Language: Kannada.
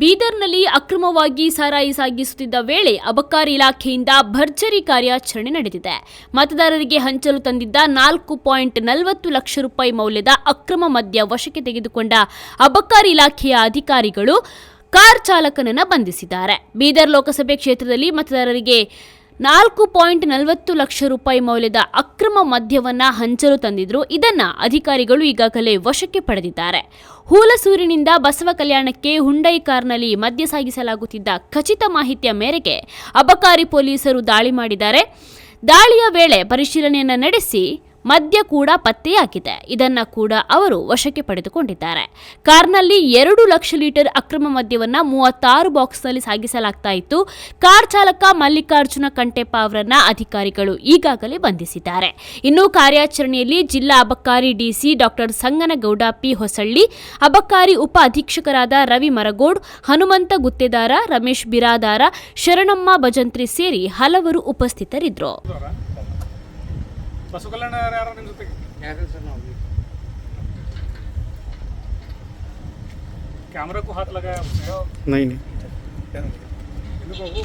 ಬೀದರ್ನಲ್ಲಿ ಅಕ್ರಮವಾಗಿ ಸಾರಾಯಿ ಸಾಗಿಸುತ್ತಿದ್ದ ವೇಳೆ ಅಬಕಾರಿ ಇಲಾಖೆಯಿಂದ ಭರ್ಜರಿ ಕಾರ್ಯಾಚರಣೆ ನಡೆದಿದೆ. ಮತದಾರರಿಗೆ ಹಂಚಲು ತಂದಿದ್ದ ನಾಲ್ಕು ಪಾಯಿಂಟ್ ನಲವತ್ತು ಲಕ್ಷ ರೂಪಾಯಿ ಮೌಲ್ಯದ ಅಕ್ರಮ ಮದ್ಯ ವಶಕ್ಕೆ ತೆಗೆದುಕೊಂಡ ಅಬಕಾರಿ ಇಲಾಖೆಯ ಅಧಿಕಾರಿಗಳು ಕಾರ್ ಚಾಲಕನನ್ನು ಬಂಧಿಸಿದ್ದಾರೆ. ಬೀದರ್ ಲೋಕಸಭೆ ಕ್ಷೇತ್ರದಲ್ಲಿ ಮತದಾರರಿಗೆ ನಾಲ್ಕು ಪಾಯಿಂಟ್ ನಲವತ್ತು ಲಕ್ಷ ರೂಪಾಯಿ ಮೌಲ್ಯದ ಅಕ್ರಮ ಮದ್ಯವನ್ನ ಹಂಚಲು ತಂದಿದ್ರು. ಇದನ್ನ ಅಧಿಕಾರಿಗಳು ಈಗಾಗಲೇ ವಶಕ್ಕೆ ಪಡೆದಿದ್ದಾರೆ. ಹೂಲಸೂರಿನಿಂದ ಬಸವ ಕಲ್ಯಾಣಕ್ಕೆ ಹುಂಡೈ ಕಾರ್ನಲ್ಲಿ ಮದ್ಯ ಸಾಗಿಸಲಾಗುತ್ತಿದ್ದ ಖಚಿತ ಮಾಹಿತಿಯ ಮೇರೆಗೆ ಅಬಕಾರಿ ಪೊಲೀಸರು ದಾಳಿ ಮಾಡಿದ್ದಾರೆ. ದಾಳಿಯ ವೇಳೆ ಪರಿಶೀಲನೆಯನ್ನು ನಡೆಸಿ ಮದ್ಯ ಕೂಡ ಪತ್ತೆಯಾಗಿದೆ. ಇದನ್ನ ಕೂಡ ಅವರು ವಶಕ್ಕೆ ಪಡೆದುಕೊಂಡಿದ್ದಾರೆ. ಕಾರ್ನಲ್ಲಿ ಎರಡು ಲಕ್ಷ ಲೀಟರ್ ಅಕ್ರಮ ಮದ್ಯವನ್ನ ಮೂವತ್ತಾರು ಬಾಕ್ಸ್ನಲ್ಲಿ ಸಾಗಿಸಲಾಗ್ತಾ ಇತ್ತು. ಕಾರ್ ಚಾಲಕ ಮಲ್ಲಿಕಾರ್ಜುನ ಕಂಟೆಪ್ಪ ಅವರನ್ನ ಅಧಿಕಾರಿಗಳು ಈಗಾಗಲೇ ಬಂಧಿಸಿದ್ದಾರೆ. ಇನ್ನು ಕಾರ್ಯಾಚರಣೆಯಲ್ಲಿ ಜಿಲ್ಲಾ ಅಬಕಾರಿ DC doctor Sanganagouda P. Hosalli, ಅಬಕಾರಿ ಉಪ ಅಧೀಕ್ಷಕರಾದ ರವಿ ಮರಗೋಡ್, ಹನುಮಂತ ಗುತ್ತೇದಾರ, ರಮೇಶ್ ಬಿರಾದಾರ, ಶರಣಮ್ಮ ಭಜಂತ್ರಿ ಸೇರಿ ಹಲವರು ಉಪಸ್ಥಿತರಿದ್ದರು. ಬಸವ ಕಲ್ಯಾಣ ಯಾರು ನಿಮ್ಮ ಜೊತೆಗೆ ಯಾರು ಸರ್ ನಾವು कैमरा को हाथ लगाया उसने नहीं नहीं इनको वो